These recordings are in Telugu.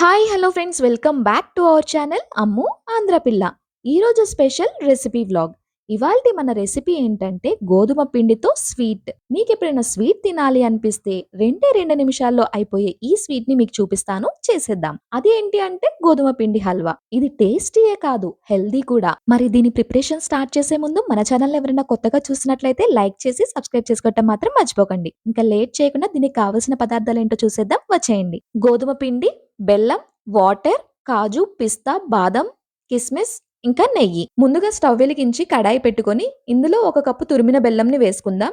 Hi hello friends welcome back to our channel Ammu Andhrapilla ఈరోజు స్పెషల్ రెసిపీ వ్లాగ్ ఇవాల్టి మన రెసిపీ ఏంటంటే గోధుమ పిండితో స్వీట్ మీకు ఎప్పుడైనా స్వీట్ తినాలి అనిపిస్తే రెండే రెండు నిమిషాల్లో అయిపోయే ఈ స్వీట్ని మీకు చూపిస్తాను. చేసేద్దాం. అదేంటి అంటే గోధుమ పిండి హల్వా. ఇది టేస్టీయే కాదు హెల్దీ కూడా. మరి దీని ప్రిపరేషన్ స్టార్ట్ చేసే ముందు మన ఛానల్ ఎవరైనా కొత్తగా చూసినట్లయితే లైక్ చేసి సబ్స్క్రైబ్ చేసుకోవటం మాత్రం మర్చిపోకండి. ఇంకా లేట్ చేయకుండా దీనికి కావలసిన పదార్థాలు ఏంటో చూసేద్దాం. వచ్చేయండి. గోధుమ పిండి బెల్లం వాటర్ కాజు పిస్తా బాదం కిస్మిస్ ఇంకా నెయ్యి. ముందుగా స్టవ్ వెలిగించి కడాయి పెట్టుకొని ఇందులో ఒక కప్పు తురిమిన బెల్లంని వేసుకుందాం.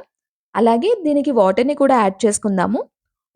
అలాగే దీనికి వాటర్ని కూడా యాడ్ చేసుకుందాము.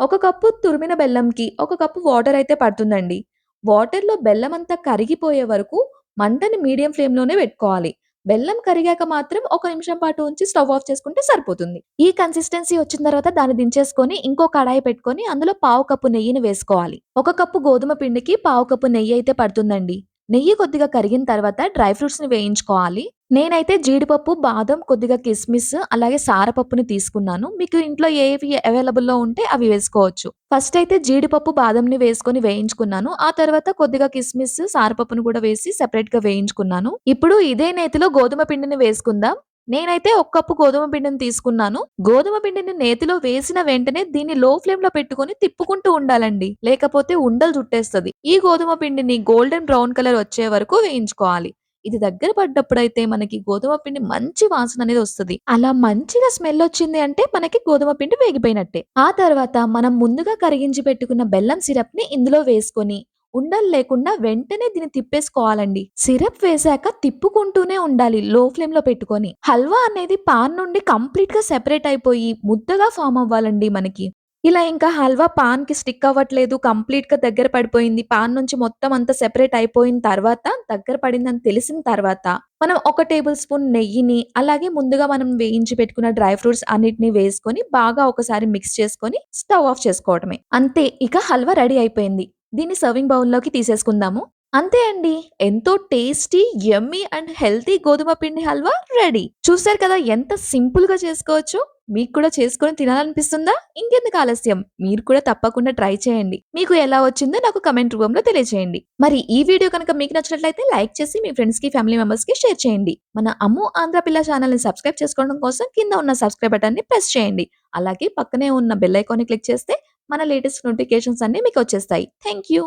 ఒక కప్పు తురిమిన బెల్లంకి ఒక కప్పు వాటర్ అయితే పడుతుందండి. వాటర్లో బెల్లం అంతా కరిగిపోయే వరకు మంటని మీడియం ఫ్లేమ్లోనే పెట్టుకోవాలి. బెల్లం కరిగాక మాత్రం ఒక నిమిషం పాటు ఉంచి స్టవ్ ఆఫ్ చేసుకుంటే సరిపోతుంది. ఈ కన్సిస్టెన్సీ వచ్చిన తర్వాత దాన్ని దించేసుకొని ఇంకో కడాయి పెట్టుకొని అందులో పావు కప్పు నెయ్యిని వేసుకోవాలి. ఒక కప్పు గోధుమ పిండికి పావు కప్పు నెయ్యి అయితే పడుతుందండి. నెయ్యి కొద్దిగా కరిగిన తర్వాత డ్రై ఫ్రూట్స్ని వేయించుకోవాలి. నేనైతే జీడిపప్పు బాదం కొద్దిగా కిస్మిస్ అలాగే సారపప్పుని తీసుకున్నాను. మీకు ఇంట్లో ఏవి అవైలబుల్లో ఉంటే అవి వేసుకోవచ్చు. ఫస్ట్ అయితే జీడిపప్పు బాదంని వేసుకొని వేయించుకున్నాను. ఆ తర్వాత కొద్దిగా కిస్మిస్ సారపప్పును కూడా వేసి సెపరేట్గా వేయించుకున్నాను. ఇప్పుడు ఇదే నేతిలో గోధుమ పిండిని వేసుకుందాం. నేనైతే ఒక కప్పు గోధుమ పిండిని తీసుకున్నాను. గోధుమ పిండిని నేతిలో వేసిన వెంటనే దీన్ని లో ఫ్లేమ్లో పెట్టుకుని తిప్పుకుంటూ ఉండాలండి. లేకపోతే ఉండలు చుట్టేస్తుంది. ఈ గోధుమ పిండిని గోల్డెన్ బ్రౌన్ కలర్ వచ్చే వరకు వేయించుకోవాలి. ఇది దగ్గర పడ్డప్పుడైతే మనకి గోధుమ పిండి మంచి వాసన అనేది వస్తుంది. అలా మంచిగా స్మెల్ వచ్చింది అంటే మనకి గోధుమ పిండి వేగిపోయినట్టే. ఆ తర్వాత మనం ముందుగా కరిగించి పెట్టుకున్న బెల్లం సిరప్ని ఇందులో వేసుకొని ఉండలు లేకుండా వెంటనే దీన్ని తిప్పేసుకోవాలండి. సిరప్ వేశాక తిప్పుకుంటూనే ఉండాలి లో ఫ్లేమ్లో పెట్టుకొని. హల్వా అనేది పాన్ నుండి కంప్లీట్గా సెపరేట్ అయిపోయి ముద్దగా ఫామ్ అవ్వాలండి మనకి. ఇలా ఇంకా హల్వా పాన్కి స్టిక్ అవ్వట్లేదు కంప్లీట్గా దగ్గర పడిపోయింది. పాన్ నుంచి మొత్తం అంతా సెపరేట్ అయిపోయిన తర్వాత దగ్గర పడిందని తెలిసిన తర్వాత మనం ఒక టేబుల్ స్పూన్ నెయ్యిని అలాగే ముందుగా మనం వేయించి పెట్టుకున్న డ్రై ఫ్రూట్స్ అన్నిటిని వేసుకొని బాగా ఒకసారి మిక్స్ చేసుకొని స్టవ్ ఆఫ్ చేసుకోవటమే అంతే ఇక హల్వా రెడీ అయిపోయింది. దీన్ని సర్వింగ్ బౌల్లోకి తీసేసుకుందాము. అంతే అండి ఎంతో టేస్టీ యమ్మీ అండ్ హెల్తీ గోధుమ పిండి హల్వా రెడీ. చూసారు కదా ఎంత సింపుల్గా చేసుకోవచ్చు. మీకు కూడా చేసుకొని తినాలనిపిస్తుందా? ఇంకెందుకు ఆలస్యం? మీరు కూడా తప్పకుండా ట్రై చేయండి. మీకు ఎలా వచ్చిందో నాకు కమెంట్ రూపంలో తెలియజేయండి మరి ఈ వీడియో కనుక మీకు నచ్చినట్లయితే లైక్ చేసి మీ ఫ్రెండ్స్కి ఫ్యామిలీ మెంబర్స్కి షేర్ చేయండి. మన అమ్ము ఆంధ్ర పిల్ల ఛానల్ని సబ్స్క్రైబ్ చేసుకోవడం కోసం కింద ఉన్న సబ్స్క్రైబ్ బటన్ని ప్రెస్ చేయండి. అలాగే పక్కనే ఉన్న బెల్ ఐకాన్ని క్లిక్ చేస్తే మన లేటెస్ట్ నోటిఫికేషన్స్ అన్ని మీకు వచ్చేస్తాయి. Thank you